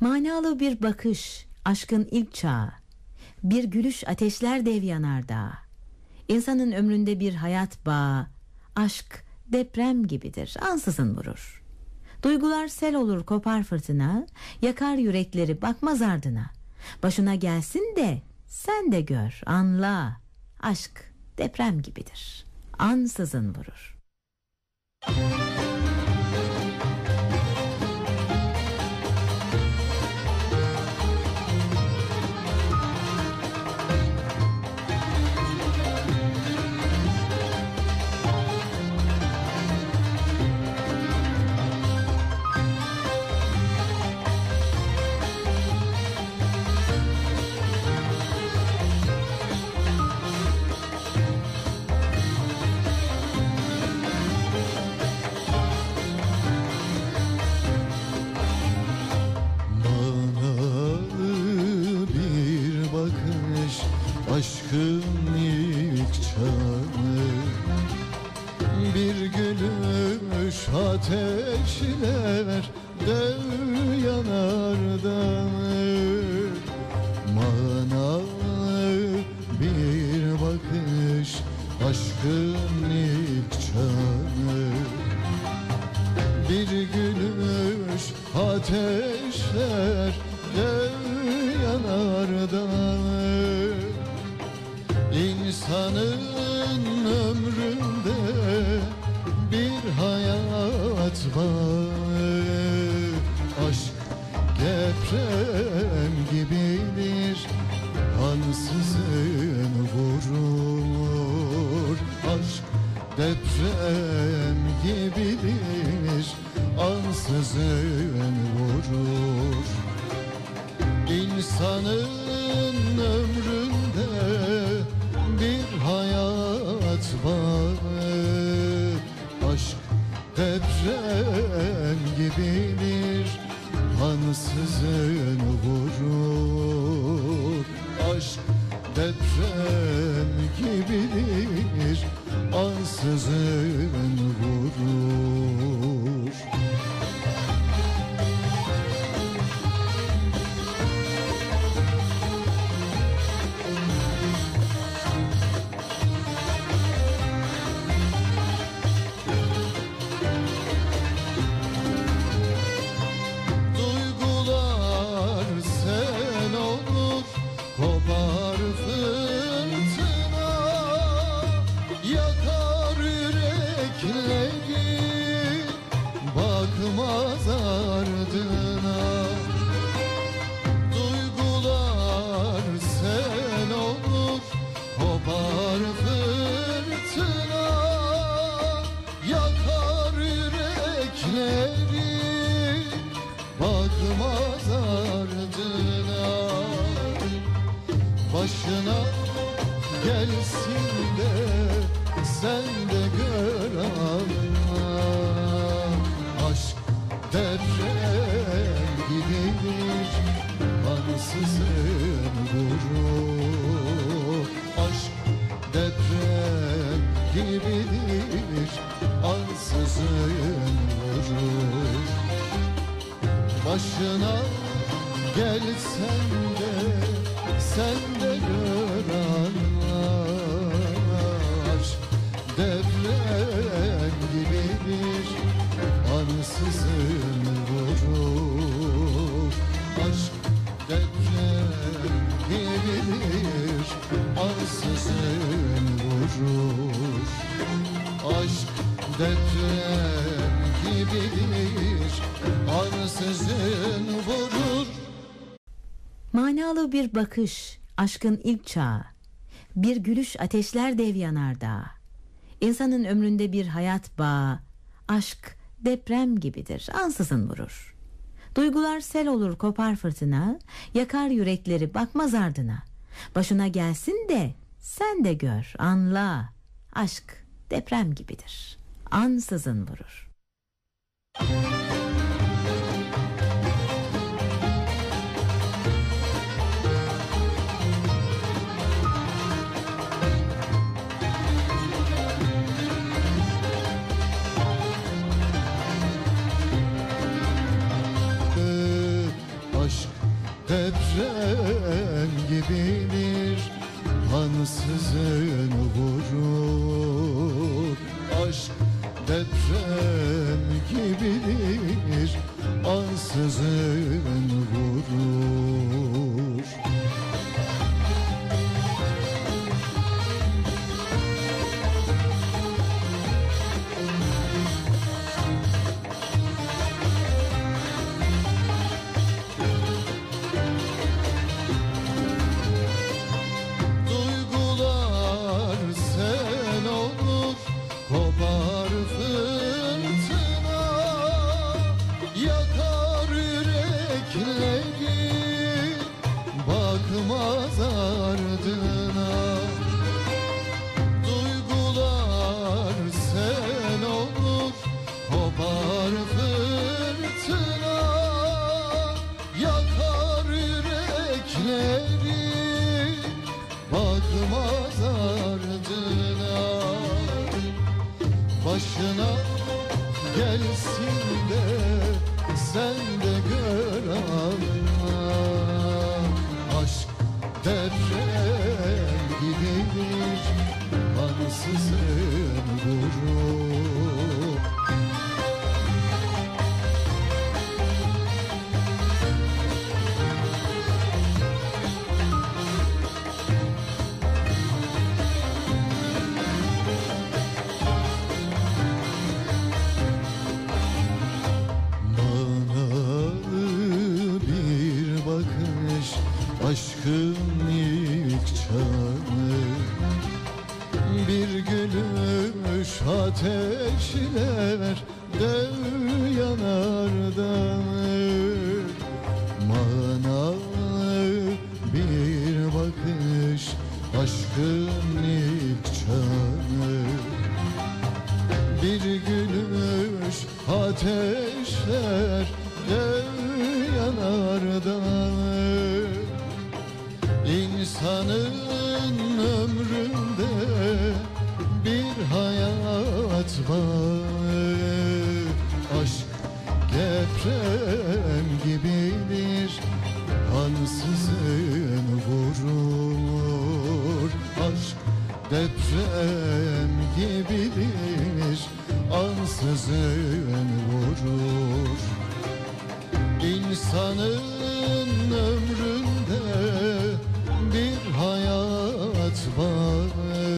Manalı bir bakış, aşkın ilk çağı. Bir gülüş ateşler dev yanardağ. İnsanın ömründe bir hayat bağı. Aşk deprem gibidir, ansızın vurur. Duygular sel olur kopar fırtına, yakar yürekleri bakmaz ardına. Başına gelsin de sen de gör, anla. Aşk deprem gibidir, ansızın vurur. Aşkın ilk çağını Bir gülüş ateşler dev yanardanı Manalı bir bakış aşkın ilk çağını Bir gülüş ateşler dev İnsanın ömründe bir hayat var. Aşk deprem gibidir Ansızın vurur Aşk deprem gibidir Ansızın vurur İnsanın bir hayat var. Aşk deprem gibidir. Ansızın vurur Aşk deprem gibidir. Ansızın vurur Bakmaz ardına deprem gibidir Ansızın vurur Aşk deprem gibidir Ansızın vurur Başına gelsen de sen de gör gibidir ansızın vurur Manalı bir bakış, aşkın ilk çağı. Bir gülüş ateşler dev yanardağ. İnsanın ömründe bir hayat bağı. Aşk deprem gibidir, ansızın vurur. Duygular sel olur kopar fırtına, yakar yürekleri bakmaz ardına. Başına gelsin de sen de gör, anla. Aşk deprem gibidir, ansızın vurur. deprem gibidir Ansızın vurur Aşk deprem gibidir Ansızın vurur Başına gelsin de Sen de gör ama Aşk deprem gibidir Ansızın ateşler dev yanardanı Bana bir bakış aşkın ilk çağını bir gülüş ateşler dev yanardanı İnsanın ömründe gibidir Ansızın vurur. İnsanın ömründe bir hayat var